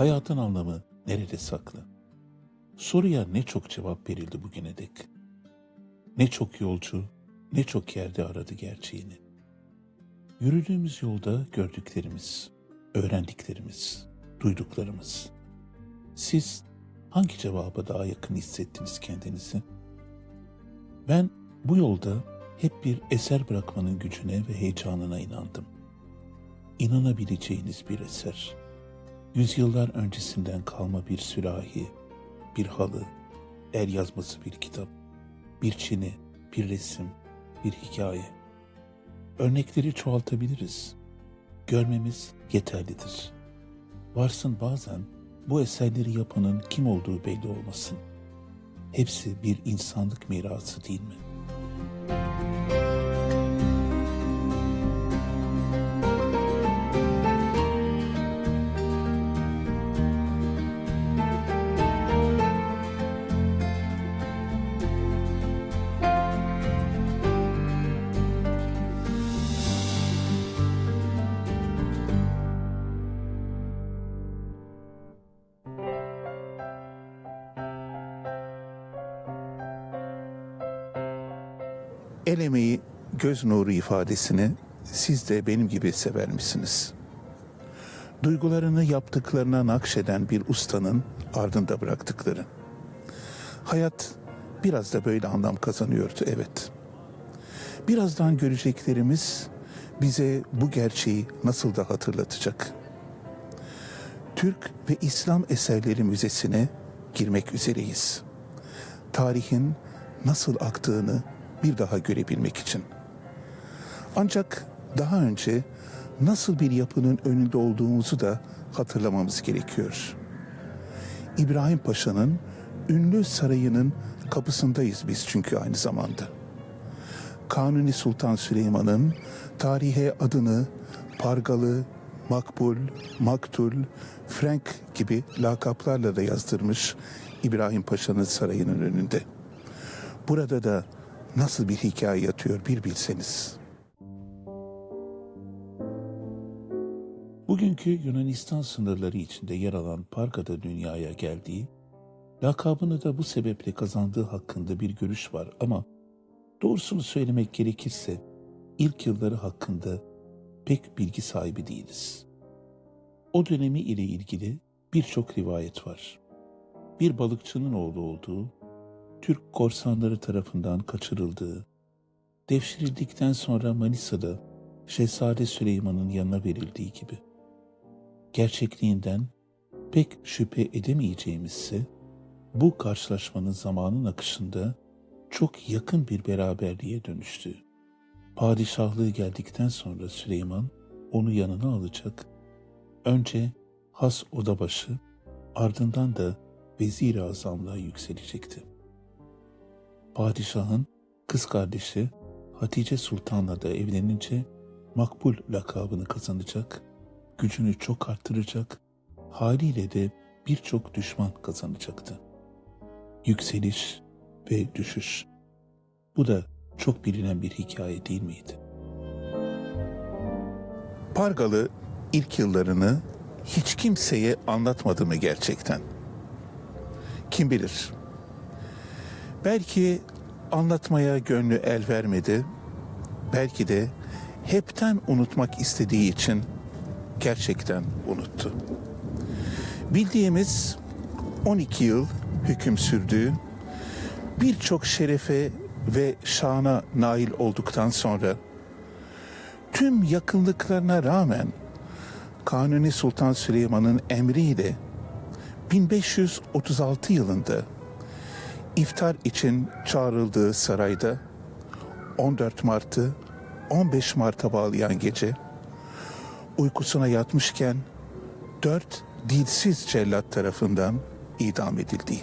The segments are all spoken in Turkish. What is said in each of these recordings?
Hayatın anlamı nerede saklı? Soruya ne çok cevap verildi bugüne dek. Ne çok yolcu, ne çok yerde aradı gerçeğini. Yürüdüğümüz yolda gördüklerimiz, öğrendiklerimiz, duyduklarımız. Siz hangi cevaba daha yakın hissettiniz kendinizi? Ben bu yolda hep bir eser bırakmanın gücüne ve heyecanına inandım. İnanabileceğiniz bir eser. Yüzyıllar öncesinden kalma bir sürahi, bir halı, el yazması bir kitap, bir çini, bir resim, bir hikaye. Örnekleri çoğaltabiliriz. Görmemiz yeterlidir. Varsın bazen bu eserleri yapanın kim olduğu belli olmasın. Hepsi bir insanlık mirası değil mi? Göz nuru ifadesini siz de benim gibi sever misiniz? Duygularını yaptıklarına nakşeden bir ustanın ardında bıraktıkları. Hayat biraz da böyle anlam kazanıyordu evet. Birazdan göreceklerimiz bize bu gerçeği nasıl da hatırlatacak. Türk ve İslam Eserleri Müzesi'ne girmek üzereyiz. Tarihin nasıl aktığını bir daha görebilmek için. Ancak daha önce nasıl bir yapının önünde olduğumuzu da hatırlamamız gerekiyor. İbrahim Paşa'nın ünlü sarayının kapısındayız biz çünkü aynı zamanda. Kanuni Sultan Süleyman'ın tarihe adını Pargalı, Makbul, Maktul, Frank gibi lakaplarla da yazdırmış İbrahim Paşa'nın sarayının önünde. Burada da nasıl bir hikaye yatıyor bir bilseniz. Bugünkü Yunanistan sınırları içinde yer alan Parga'da dünyaya geldiği, lakabını da bu sebeple kazandığı hakkında bir görüş var ama doğrusunu söylemek gerekirse ilk yılları hakkında pek bilgi sahibi değiliz. O dönemi ile ilgili birçok rivayet var. Bir balıkçının oğlu olduğu, Türk korsanları tarafından kaçırıldığı, devşirildikten sonra Manisa'da Şehzade Süleyman'ın yanına verildiği gibi. Gerçekliğinden pek şüphe edemeyeceğimizse bu karşılaşmanın zamanın akışında çok yakın bir beraberliğe dönüştü. Padişahlığı geldikten sonra Süleyman onu yanına alacak. Önce has odabaşı, ardından da vezir-i azamlığa yükselecekti. Padişahın kız kardeşi Hatice Sultan'la da evlenince makbul lakabını kazanacak, gücünü çok arttıracak, haliyle de birçok düşman kazanacaktı. Yükseliş ve düşüş. Bu da çok bilinen bir hikaye değil miydi? Pargalı ilk yıllarını hiç kimseye anlatmadı mı gerçekten? Kim bilir? Belki anlatmaya gönlü el vermedi, belki de hepten unutmak istediği için gerçekten unuttu. Bildiğimiz 12 yıl hüküm sürdüğü, birçok şerefe ve şana nail olduktan sonra tüm yakınlıklarına rağmen Kanuni Sultan Süleyman'ın emriyle 1536 yılında iftar için çağrıldığı sarayda 14 Mart'ı 15 Mart'a bağlayan gece uykusuna yatmışken dört dilsiz cellat tarafından idam edildiği.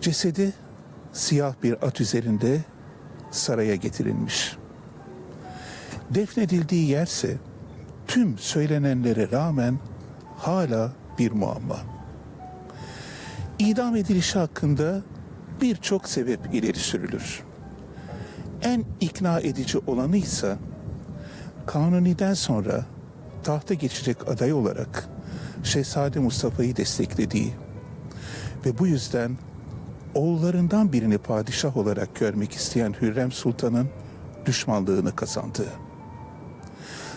Cesedi siyah bir at üzerinde saraya getirilmiş. Defnedildiği yerse tüm söylenenlere rağmen hala bir muamma. İdam edilişi hakkında birçok sebep ileri sürülür. En ikna edici olanı ise Kanuni'den sonra tahta geçecek aday olarak Şehzade Mustafa'yı desteklediği ve bu yüzden oğullarından birini padişah olarak görmek isteyen Hürrem Sultan'ın düşmanlığını kazandığı.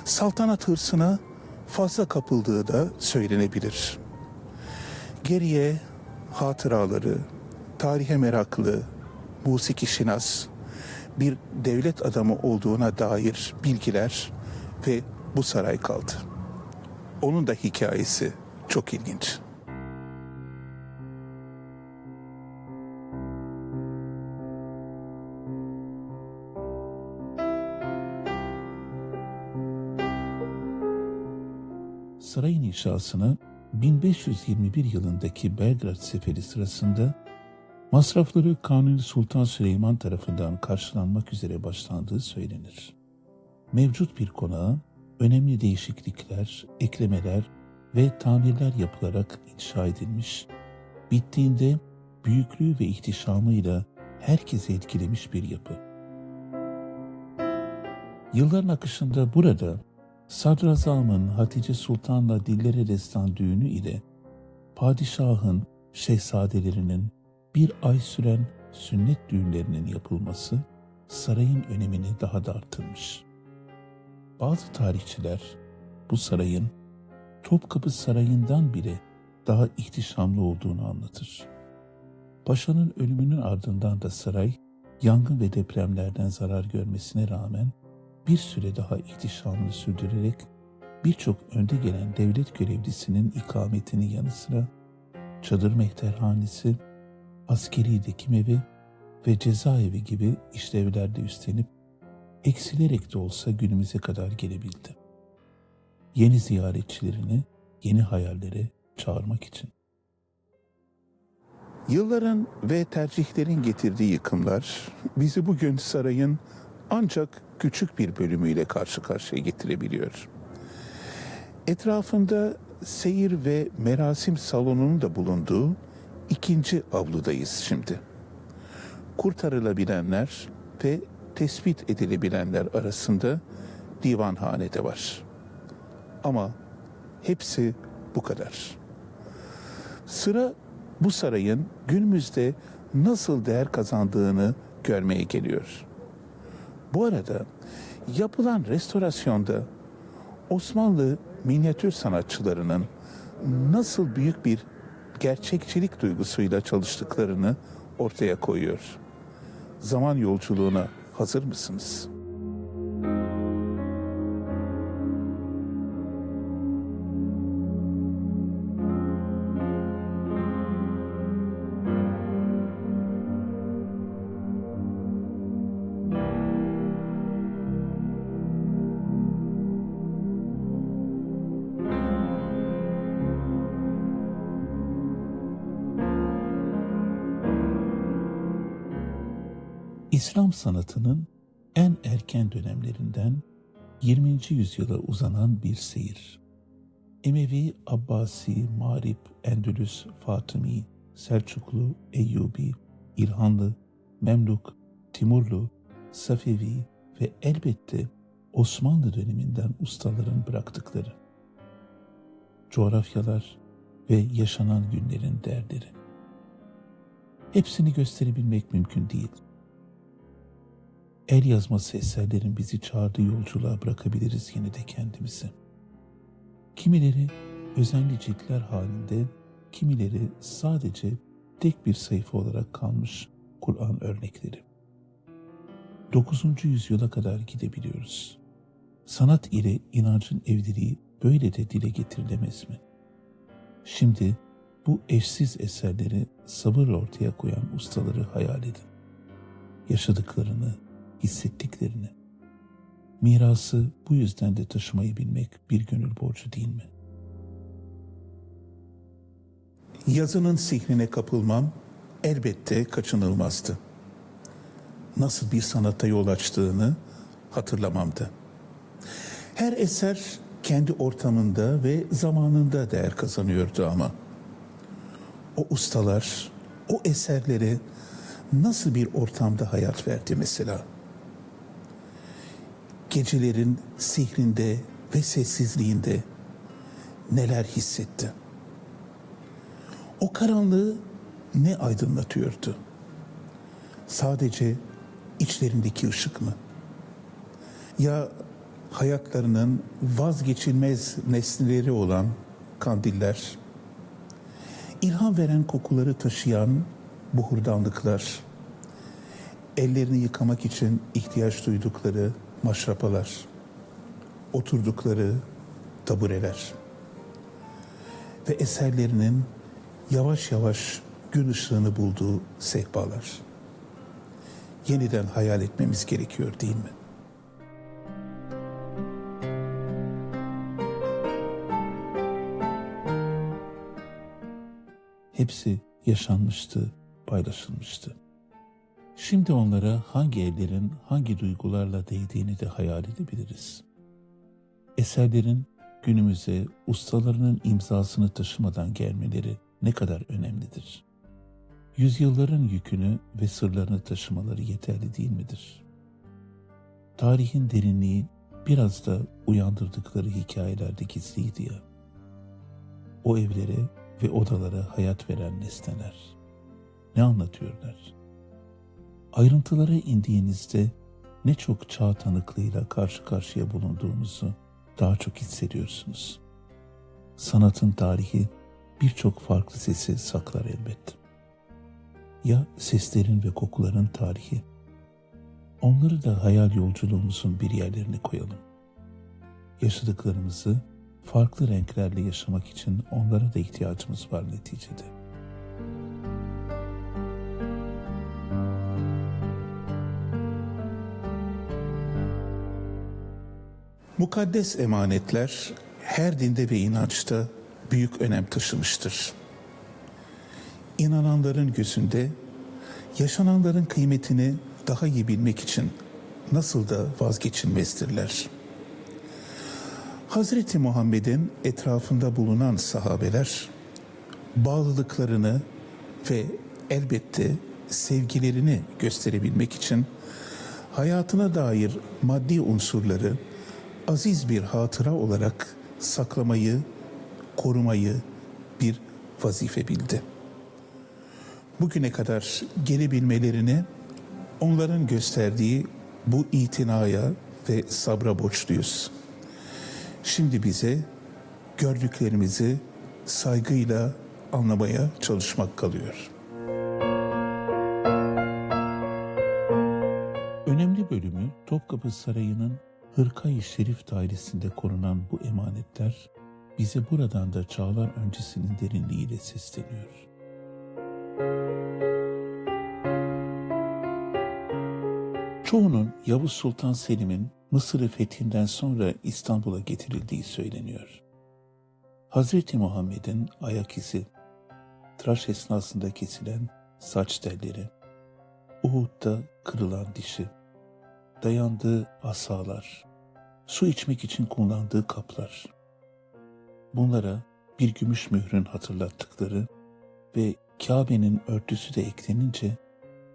Saltanat hırsına fazla kapıldığı da söylenebilir. Geriye hatıraları, tarihe meraklı, musiki şinas, bir devlet adamı olduğuna dair bilgiler ve bu saray kaldı. Onun da hikayesi çok ilginç. Sarayın inşasına 1521 yılındaki Belgrad Seferi sırasında masrafları Kanuni Sultan Süleyman tarafından karşılanmak üzere başlandığı söylenir. Mevcut bir konağa önemli değişiklikler, eklemeler ve tamirler yapılarak inşa edilmiş, bittiğinde büyüklüğü ve ihtişamıyla herkesi etkilemiş bir yapı. Yılların akışında burada Sadrazam'ın Hatice Sultan'la dillere destan düğünü ile padişahın şehzadelerinin bir ay süren sünnet düğünlerinin yapılması sarayın önemini daha da artırmış. Bazı tarihçiler bu sarayın Topkapı Sarayı'ndan bile daha ihtişamlı olduğunu anlatır. Paşanın ölümünün ardından da saray yangın ve depremlerden zarar görmesine rağmen bir süre daha ihtişamını sürdürerek birçok önde gelen devlet görevlisinin ikametinin yanı sıra çadır mehterhanesi, askeri dikim evi ve cezaevi gibi işlevlerde üstlenip eksilerek de olsa günümüze kadar gelebildi. Yeni ziyaretçilerini yeni hayallere çağırmak için. Yılların ve tercihlerin getirdiği yıkımlar bizi bugün sarayın ancak küçük bir bölümüyle karşı karşıya getirebiliyor. Etrafında seyir ve merasim salonunun da bulunduğu ikinci avludayız şimdi. Kurtarılabilenler ve tespit edilebilenler arasında divanhane de var. Ama hepsi bu kadar. Sıra bu sarayın günümüzde nasıl değer kazandığını görmeye geliyor. Bu arada yapılan restorasyonda Osmanlı minyatür sanatçılarının nasıl büyük bir gerçekçilik duygusuyla çalıştıklarını ortaya koyuyor. Zaman yolculuğuna hazır mısınız? İslam sanatının en erken dönemlerinden 20. yüzyıla uzanan bir seyir. Emevi, Abbasi, Marip, Endülüs, Fatımi, Selçuklu, Eyyubi, İlhanlı, Memluk, Timurlu, Safevi ve elbette Osmanlı döneminden ustaların bıraktıkları. Coğrafyalar ve yaşanan günlerin derleri. Hepsini gösterebilmek mümkün değil. El yazması eserlerin bizi çağırdığı yolculuğa bırakabiliriz yine de kendimizi. Kimileri özenli ciltler halinde, kimileri sadece tek bir sayfa olarak kalmış Kur'an örnekleri. 9. yüzyıla kadar gidebiliyoruz. Sanat ile inancın evliliği böyle de dile getirilemez mi? Şimdi bu eşsiz eserleri sabırla ortaya koyan ustaları hayal edin. Yaşadıklarını, hissettiklerini. Mirası bu yüzden de taşımayı bilmek bir gönül borcu değil mi? Yazının sihrine kapılmam elbette kaçınılmazdı. Nasıl bir sanata yol açtığını hatırlamamdı. Her eser kendi ortamında ve zamanında değer kazanıyordu ama. O ustalar o eserlere nasıl bir ortamda hayat verdi mesela? Gecelerin sihrinde ve sessizliğinde neler hissetti? O karanlığı ne aydınlatıyordu? Sadece içlerindeki ışık mı? Ya hayatlarının vazgeçilmez nesneleri olan kandiller, ilham veren kokuları taşıyan buhurdanlıklar, ellerini yıkamak için ihtiyaç duydukları maşrapalar, oturdukları tabureler ve eserlerinin yavaş yavaş gün ışığını bulduğu sehpalar. Yeniden hayal etmemiz gerekiyor değil mi? Hepsi yaşanmıştı, paylaşılmıştı. Şimdi onlara hangi ellerin hangi duygularla değdiğini de hayal edebiliriz. Eserlerin günümüze ustalarının imzasını taşımadan gelmeleri ne kadar önemlidir. Yüzyılların yükünü ve sırlarını taşımaları yeterli değil midir? Tarihin derinliği biraz da uyandırdıkları hikayelerde gizliydi ya. O evlere ve odalara hayat veren nesneler. Ne anlatıyorlar? Ayrıntılara indiğinizde ne çok çağ tanıklığıyla karşı karşıya bulunduğunuzu daha çok hissediyorsunuz. Sanatın tarihi birçok farklı sesi saklar elbet. Ya seslerin ve kokuların tarihi? Onları da hayal yolculuğumuzun bir yerlerine koyalım. Yaşadıklarımızı farklı renklerle yaşamak için onlara da ihtiyacımız var neticede. Mukaddes emanetler her dinde ve inançta büyük önem taşımıştır. İnananların gözünde yaşananların kıymetini daha iyi bilmek için nasıl da vazgeçilmezdirler. Hazreti Muhammed'in etrafında bulunan sahabeler bağlılıklarını ve elbette sevgilerini gösterebilmek için hayatına dair maddi unsurları aziz bir hatıra olarak saklamayı, korumayı bir vazife bildi. Bugüne kadar gelebilmelerini onların gösterdiği bu itinaya ve sabra borçluyuz. Şimdi bize gördüklerimizi saygıyla anlamaya çalışmak kalıyor. Önemli bölümü Topkapı Sarayı'nın Hırkayı Şerif dairesinde korunan bu emanetler bize buradan da çağlar öncesinin derinliğiyle sesleniyor. Çoğunun Yavuz Sultan Selim'in Mısır'ı fethinden sonra İstanbul'a getirildiği söyleniyor. Hazreti Muhammed'in ayak izi, tıraş esnasında kesilen saç telleri, Uhud'da kırılan dişi, dayandığı asalar, su içmek için kullandığı kaplar. Bunlara bir gümüş mührün hatırlattıkları ve Kabe'nin örtüsü de eklenince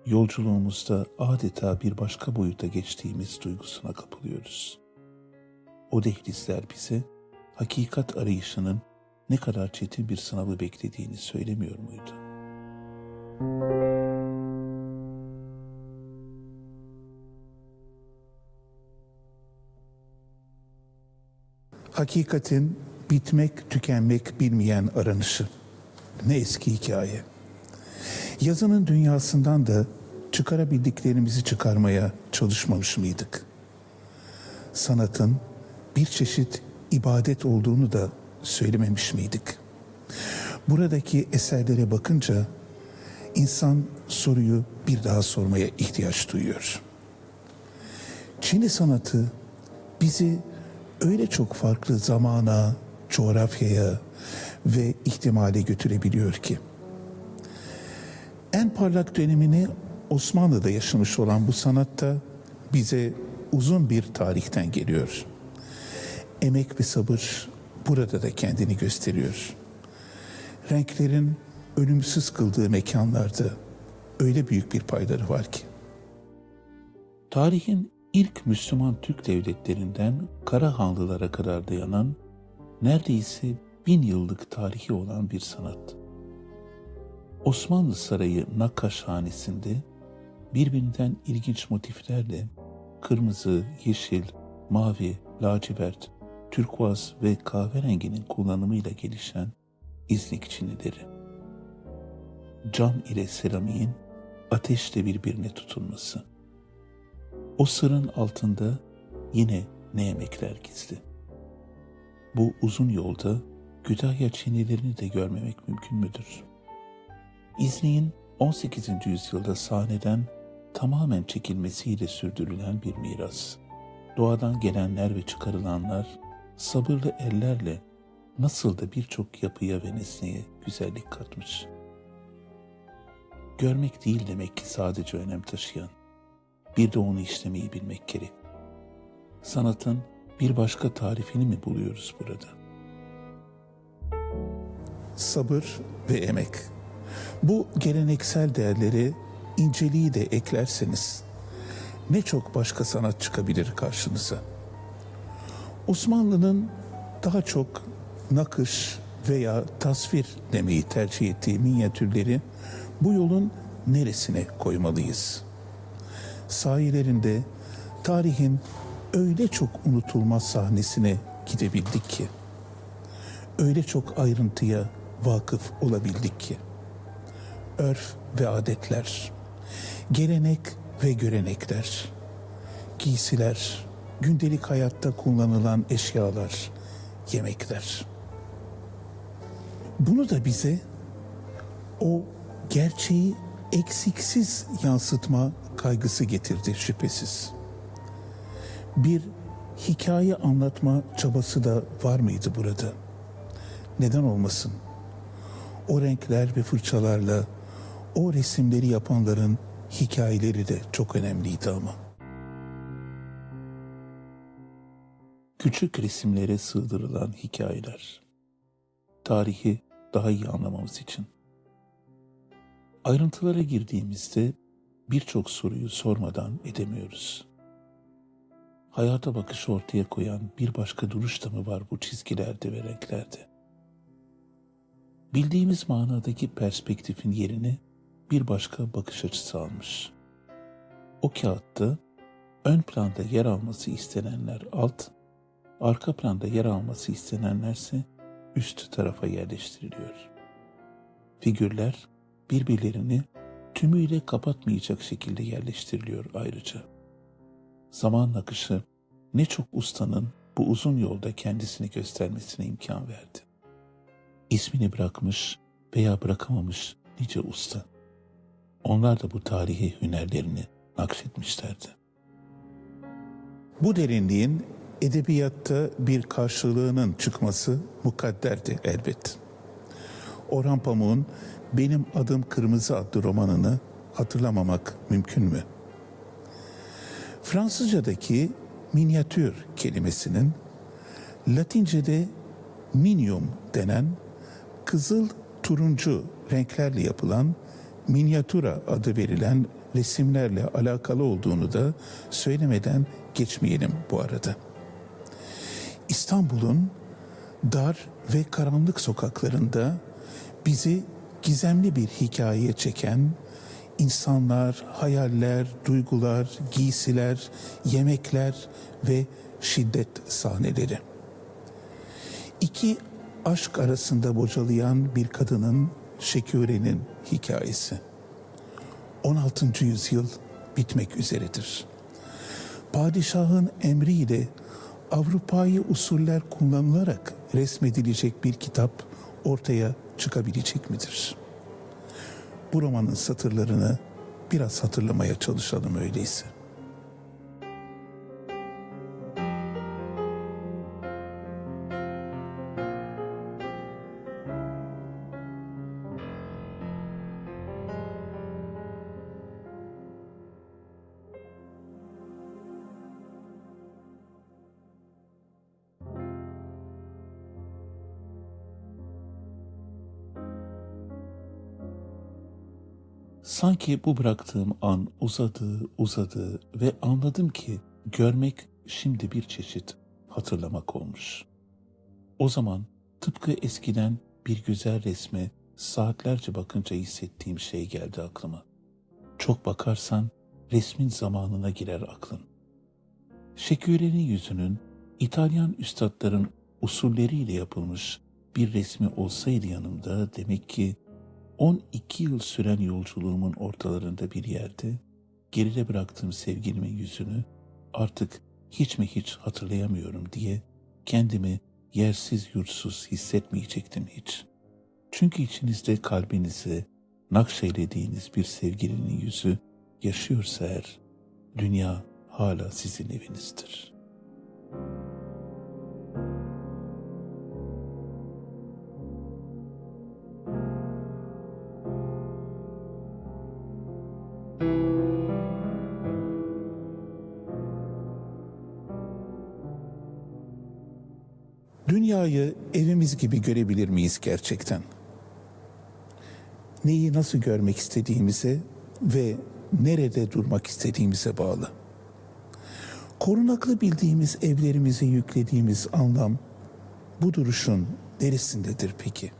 yolculuğumuzda adeta bir başka boyuta geçtiğimiz duygusuna kapılıyoruz. O dehlizler bize hakikat arayışının ne kadar çetin bir sınavı beklediğini söylemiyor muydu? Hakikatin bitmek tükenmek bilmeyen aranışı. Ne eski hikaye. Yazının dünyasından da çıkarabildiklerimizi çıkarmaya çalışmamış mıydık? Sanatın bir çeşit ibadet olduğunu da söylememiş miydik? Buradaki eserlere bakınca insan soruyu bir daha sormaya ihtiyaç duyuyor. Çin'i sanatı bizi öyle çok farklı zamana, coğrafyaya ve ihtimale götürebiliyor ki. En parlak dönemini Osmanlı'da yaşamış olan bu sanatta bize uzun bir tarihten geliyor. Emek ve sabır burada da kendini gösteriyor. Renklerin ölümsüz kıldığı mekanlarda öyle büyük bir payları var ki. Tarihin ilk Müslüman Türk devletlerinden Karahanlılara kadar dayanan neredeyse bin yıllık tarihi olan bir sanat. Osmanlı Sarayı Nakkaşhanesi'nde birbirinden ilginç motiflerle kırmızı, yeşil, mavi, lacivert, türkuaz ve kahverenginin kullanımıyla gelişen İznik çinileri. Cam ile seramiğin ateşle birbirine tutulması. O sırın altında yine ne emekler gizli. Bu uzun yolda Kütahya çinilerini de görmemek mümkün müdür? İznik'in 18. yüzyılda sahneden tamamen çekilmesiyle sürdürülen bir miras. Doğadan gelenler ve çıkarılanlar sabırlı ellerle nasıl da birçok yapıya ve nesneye güzellik katmış. Görmek değil demek ki sadece önem taşıyan. Bir de onu işlemeyi bilmek gerek. Sanatın bir başka tarifini mi buluyoruz burada? Sabır ve emek. Bu geleneksel değerleri inceliği de eklerseniz ne çok başka sanat çıkabilir karşınıza. Osmanlı'nın daha çok nakış veya tasvir demeyi tercih ettiği minyatürleri bu yolun neresine koymalıyız? Sahilerinde tarihin öyle çok unutulmaz sahnesine gidebildik ki, öyle çok ayrıntıya vakıf olabildik ki, örf ve adetler, gelenek ve görenekler, giysiler, gündelik hayatta kullanılan eşyalar, yemekler. Bunu da bize o gerçeği eksiksiz yansıtma kaygısı getirdi şüphesiz. Bir hikaye anlatma çabası da var mıydı burada? Neden olmasın? O renkler ve fırçalarla o resimleri yapanların hikayeleri de çok önemliydi ama. Küçük resimlere sığdırılan hikayeler. Tarihi daha iyi anlamamız için. Ayrıntılara girdiğimizde birçok soruyu sormadan edemiyoruz. Hayata bakışı ortaya koyan bir başka duruş da mı var bu çizgilerde ve renklerde? Bildiğimiz manadaki perspektifin yerini bir başka bakış açısı almış. O kağıtta ön planda yer alması istenenler alt, arka planda yer alması istenenlerse üst tarafa yerleştiriliyor. Figürler birbirlerini tümüyle kapatmayacak şekilde yerleştiriliyor ayrıca. Zaman akışı ne çok ustanın bu uzun yolda kendisini göstermesine imkan verdi. İsmini bırakmış veya bırakamamış nice usta. Onlar da bu tarihi hünerlerini nakşetmişlerdi. Bu derinliğin edebiyatta bir karşılığının çıkması mukadderdi elbet. Orhan Pamuk'un Benim Adım Kırmızı adlı romanını hatırlamamak mümkün mü? Fransızcadaki minyatür kelimesinin Latince'de minium denen kızıl turuncu renklerle yapılan minyatura adı verilen resimlerle alakalı olduğunu da söylemeden geçmeyelim bu arada. İstanbul'un dar ve karanlık sokaklarında bizi gizemli bir hikayeye çeken insanlar, hayaller, duygular, giysiler, yemekler ve şiddet sahneleri. İki aşk arasında bocalayan bir kadının Şeküre'nin hikayesi. 16. yüzyıl bitmek üzeredir. Padişahın emriyle Avrupa'yı usuller kullanılarak resmedilecek bir kitap ortaya çıkabilecek midir? Bu romanın satırlarını biraz hatırlamaya çalışalım öyleyse. Sanki bu bıraktığım an uzadı, uzadı ve anladım ki görmek şimdi bir çeşit hatırlamak olmuş. O zaman tıpkı eskiden bir güzel resme saatlerce bakınca hissettiğim şey geldi aklıma. Çok bakarsan resmin zamanına girer aklın. Şeküre'nin yüzünün İtalyan üstadların usulleriyle yapılmış bir resmi olsaydı yanımda demek ki 12 yıl süren yolculuğumun ortalarında bir yerde geride bıraktığım sevgilimin yüzünü artık hiç mi hiç hatırlayamıyorum diye kendimi yersiz yurtsuz hissetmeyecektim hiç. Çünkü içinizde kalbinize nakşeylediğiniz bir sevgilinin yüzü yaşıyorsa eğer, dünya hala sizin evinizdir. Evimiz gibi görebilir miyiz gerçekten? Neyi nasıl görmek istediğimize ve nerede durmak istediğimize bağlı. Korunaklı bildiğimiz evlerimize yüklediğimiz anlam bu duruşun neresindedir peki?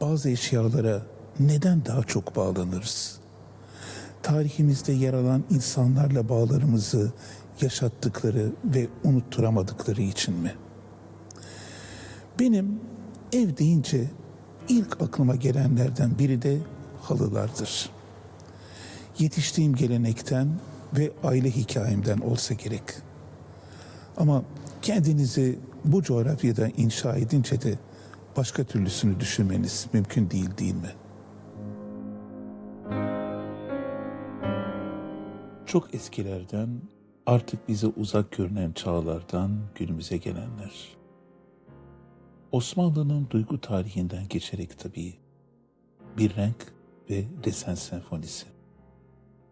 Bazı eşyalara neden daha çok bağlanırız? Tarihimizde yer alan insanlarla bağlarımızı yaşattıkları ve unutturamadıkları için mi? Benim ev deyince ilk aklıma gelenlerden biri de halılardır. Yetiştiğim gelenekten ve aile hikayemden olsa gerek. Ama kendinizi bu coğrafyada inşa edince de başka türlüsünü düşünmeniz mümkün değil değil mi? Çok eskilerden artık bize uzak görünen çağlardan günümüze gelenler. Osmanlı'nın duygu tarihinden geçerek tabii bir renk ve desen senfonisi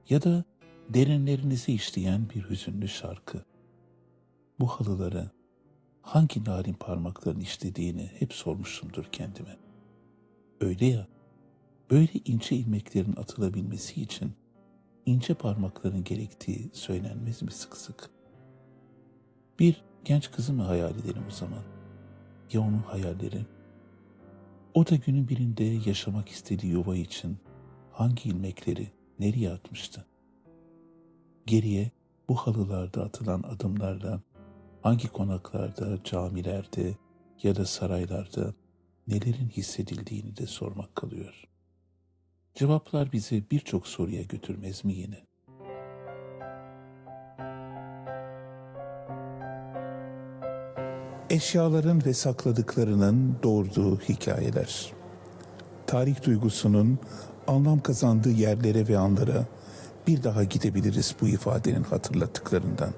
ya da derinlerinizi işleyen bir hüzünlü şarkı. Bu halıları hangi narin parmakların işlediğini hep sormuşumdur kendime. Öyle ya, böyle ince ilmeklerin atılabilmesi için ince parmakların gerektiği söylenmez mi sık sık? Bir genç kızı mı hayal edelim o zaman? Ya onun hayalleri? O da günün birinde yaşamak istediği yuva için hangi ilmekleri nereye atmıştı? Geriye bu halılarda atılan adımlarla hangi konaklarda, camilerde ya da saraylarda nelerin hissedildiğini de sormak kalıyor. Cevaplar bizi birçok soruya götürmez mi yine? Eşyaların ve sakladıklarının doğurduğu hikayeler. Tarih duygusunun anlam kazandığı yerlere ve anlara bir daha gidebiliriz bu ifadenin hatırlattıklarından.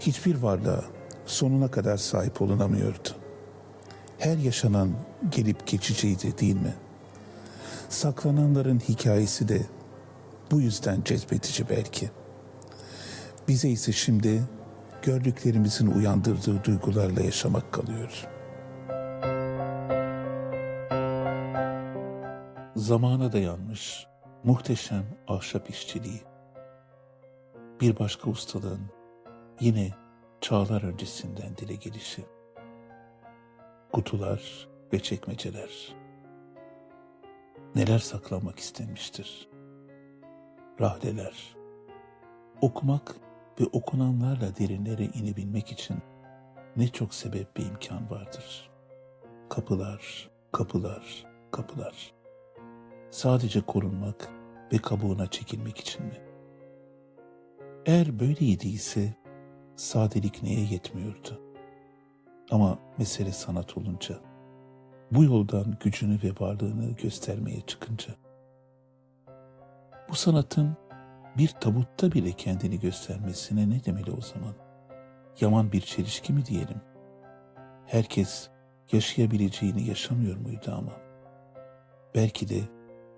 Hiçbir varlığa sonuna kadar sahip olunamıyordu. Her yaşanan gelip geçiciydi değil mi? Saklananların hikayesi de bu yüzden cezbedici belki. Bize ise şimdi gördüklerimizin uyandırdığı duygularla yaşamak kalıyor. Zamana dayanmış muhteşem ahşap işçiliği. Bir başka ustalığın yine çağlar öncesinden dile gelişi. Kutular ve çekmeceler. Neler saklanmak istenmiştir. Rahleler. Okumak ve okunanlarla derinlere inebilmek için ne çok sebep ve imkan vardır. Kapılar, kapılar, kapılar. Sadece korunmak ve kabuğuna çekilmek için mi? Eğer böyleydiyse sadelik neye yetmiyordu? Ama mesele sanat olunca, bu yoldan gücünü ve varlığını göstermeye çıkınca, bu sanatın bir tabutta bile kendini göstermesine ne demeli o zaman? Yaman bir çelişki mi diyelim? Herkes yaşayabileceğini yaşamıyor muydu ama? Belki de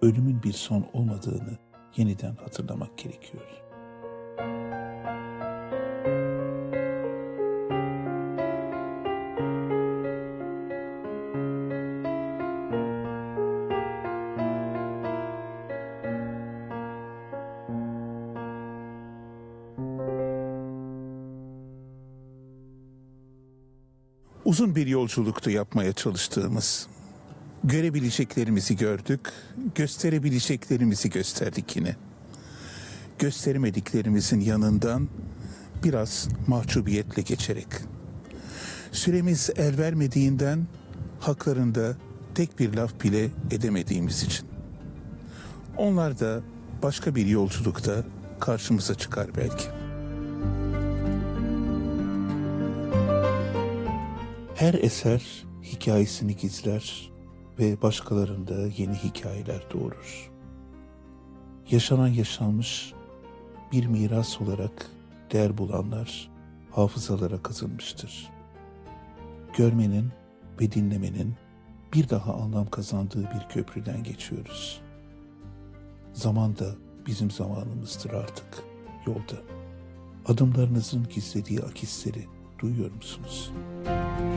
ölümün bir son olmadığını yeniden hatırlamak gerekiyor.'' Uzun bir yolculuktu yapmaya çalıştığımız. Görebileceklerimizi gördük, gösterebileceklerimizi gösterdik yine. Gösteremediklerimizin yanından biraz mahcubiyetle geçerek. Süremiz el vermediğinden haklarında tek bir laf bile edemediğimiz için. Onlar da başka bir yolculukta karşımıza çıkar belki. Her eser hikayesini gizler ve başkalarında yeni hikayeler doğurur. Yaşanan yaşanmış bir miras olarak değer bulanlar hafızalara kazınmıştır. Görmenin ve dinlemenin bir daha anlam kazandığı bir köprüden geçiyoruz. Zaman da bizim zamanımızdır artık yolda. Adımlarınızın gizlediği akisleri duyuyor musunuz?''